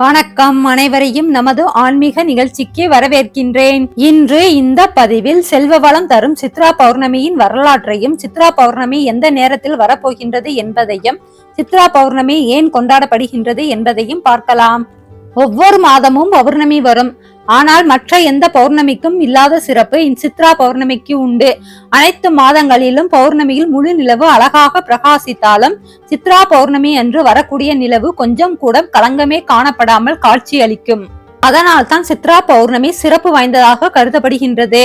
வணக்கம் அனைவரையும் நமது ஆன்மீக நிகழ்ச்சிக்கு வரவேற்கின்றேன். இன்று இந்த பதிவில் செல்வ வளம் தரும் சித்ரா பௌர்ணமியின் வரலாற்றையும் சித்ரா பௌர்ணமி எந்த நேரத்தில் வரப்போகின்றது என்பதையும் சித்ரா பௌர்ணமி ஏன் கொண்டாடப்படுகின்றது என்பதையும் பார்க்கலாம். ஒவ்வொரு மாதமும் பௌர்ணமி வரும். ஆனால் மற்ற எந்த பௌர்ணமிக்கும் இல்லாத சிறப்பு இந்த சித்ரா பௌர்ணமிக்கு உண்டு. அனைத்து மாதங்களிலும் பௌர்ணமியில் முழு நிலவு அழகாக பிரகாசித்தாலும் சித்ரா பௌர்ணமி என்று வரக்கூடிய நிலவு கொஞ்சம் கூட கலங்கமே காணப்படாமல் காட்சியளிக்கும். அதனால் தான் சித்ரா பௌர்ணமி சிறப்பு வாய்ந்ததாக கருதப்படுகின்றது.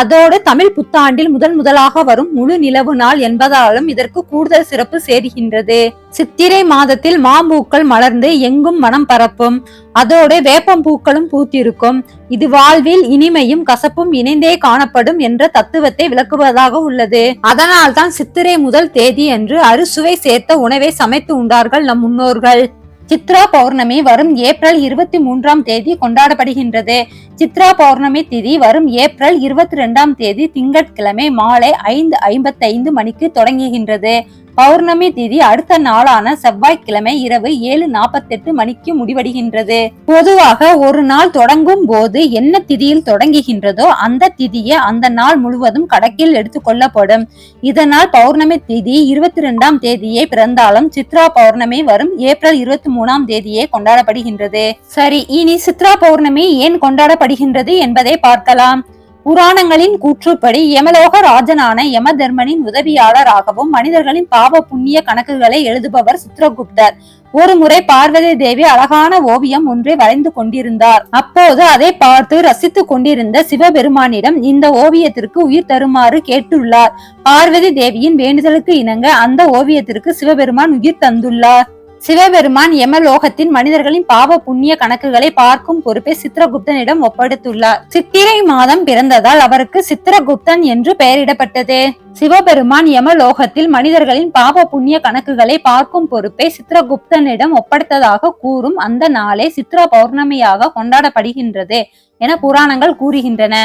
அதோடு தமிழ் புத்தாண்டில் முதன் முதலாக வரும் முழு நிலவு நாள் என்பதாலும் இதற்கு கூடுதல் சிறப்பு சேருகின்றது. சித்திரை மாதத்தில் மாம்பூக்கள் மலர்ந்து எங்கும் மனம் பரப்பும். அதோடு வேப்பம் பூக்களும் பூத்திருக்கும். இது வாழ்வில் இனிமையும் கசப்பும் இணைந்தே காணப்படும் என்ற தத்துவத்தை விளக்குவதாக உள்ளது. அதனால் தான் சித்திரை முதல் தேதி அன்று அறுசுவை சேர்த்த உணவை சமைத்து உண்டார்கள் நம் முன்னோர்கள். சித்ரா பௌர்ணமி வரும் ஏப்ரல் இருபத்தி மூன்றாம் தேதி கொண்டாடப்படுகின்றது. சித்ரா பௌர்ணமி திதி வரும் ஏப்ரல் இருபத்தி ரெண்டாம் தேதி திங்கட்கிழமை மாலை ஐந்து ஐம்பத்தைந்து மணிக்கு தொடங்குகின்றது. பௌர்ணமி திதி அடுத்த நாளான செவ்வாய்க்கிழமை இரவு ஏழு நாற்பத்தெட்டு மணிக்கு முடிவடைகின்றது. பொதுவாக ஒரு நாள் தொடங்கும் போது என்ன திதியில் தொடங்குகின்றதோ அந்த திதியை அந்த நாள் முழுவதும் கணக்கில் எடுத்துக்கொள்ளப்படும் இதனால் பௌர்ணமி திதி இருபத்தி ரெண்டாம் தேதியே பிறந்தாலும் சித்ரா பௌர்ணமி வரும் ஏப்ரல் இருபத்தி மூணாம் தேதியே கொண்டாடப்படுகின்றது. சரி இனி சித்ரா பௌர்ணமி ஏன் கொண்டாடப்படுகின்றது என்பதை பார்க்கலாம். புராணங்களின் கூற்றுப்படி யமலோக ராஜனான யமதர்மனின் உதவியாளராகவும் மனிதர்களின் பாவ புண்ணிய கணக்குகளை எழுதுபவர் சித்ரகுப்தர் ஒரு முறை பார்வதி தேவி அழகான ஓவியம் ஒன்றை வரைந்து கொண்டிருந்தார். அப்போது அதை பார்த்து ரசித்துக் கொண்டிருந்த சிவபெருமானிடம் இந்த ஓவியத்திற்கு உயிர் தருமாறு கேட்டுள்ளார். பார்வதி தேவியின் வேண்டுதலுக்கு இணங்க அந்த ஓவியத்திற்கு சிவபெருமான் உயிர் தந்துள்ளார். சிவபெருமான் யமலோகத்தின் மனிதர்களின் பாவ புண்ணிய கணக்குகளை பார்க்கும் பொறுப்பை சித்திரகுப்தனிடம் ஒப்படைத்துள்ளார். சித்திரை மாதம் பிறந்ததால் அவருக்கு சித்திரகுப்தன் என்று பெயரிடப்பட்டது. சிவபெருமான் யமலோகத்தில் மனிதர்களின் பாவ புண்ணிய கணக்குகளை பார்க்கும் பொறுப்பை சித்திரகுப்தனிடம் ஒப்படைத்ததாக கூறும் அந்த நாளே சித்ரா பௌர்ணமியாக கொண்டாடப்படுகின்றது என புராணங்கள் கூறுகின்றன.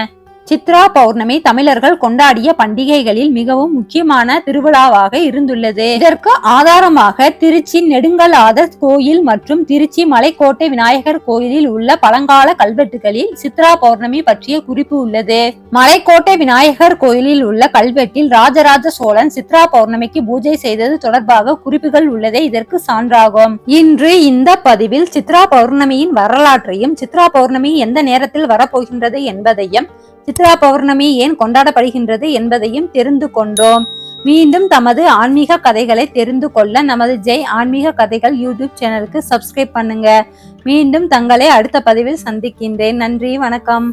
சித்ரா பௌர்ணமி தமிழர்கள் கொண்டாடிய பண்டிகைகளில் மிகவும் முக்கியமான திருவிழாவாக இருந்துள்ளது. இதற்கு ஆதாரமாக திருச்சி நெடுங்கலாத கோயில் மற்றும் திருச்சி மலைக்கோட்டை விநாயகர் கோயிலில் உள்ள பழங்கால கல்வெட்டுகளில் சித்ரா பௌர்ணமி பற்றிய குறிப்பு உள்ளது. மலைக்கோட்டை விநாயகர் கோயிலில் உள்ள கல்வெட்டில் ராஜராஜ சோழன் சித்ரா பௌர்ணமிக்கு பூஜை செய்தது தொடர்பாக குறிப்புகள் உள்ளதே இதற்கு சான்றாகும். இன்று இந்த பதிவில் சித்ரா பௌர்ணமியின் வரலாற்றையும் சித்ரா பௌர்ணமி எந்த நேரத்தில் வரப்போகின்றது என்பதையும் சித்ரா பௌர்ணமி ஏன் கொண்டாடப்படுகின்றது என்பதையும் தெரிந்து கொண்டோம். மீண்டும் தமது ஆன்மீக கதைகளை தெரிந்து கொள்ள நமது ஜெய் ஆன்மீக கதைகள் யூடியூப் சேனலுக்கு சப்ஸ்கிரைப் பண்ணுங்க. மீண்டும் தங்களை அடுத்த பதிவில் சந்திக்கின்றேன். நன்றி வணக்கம்.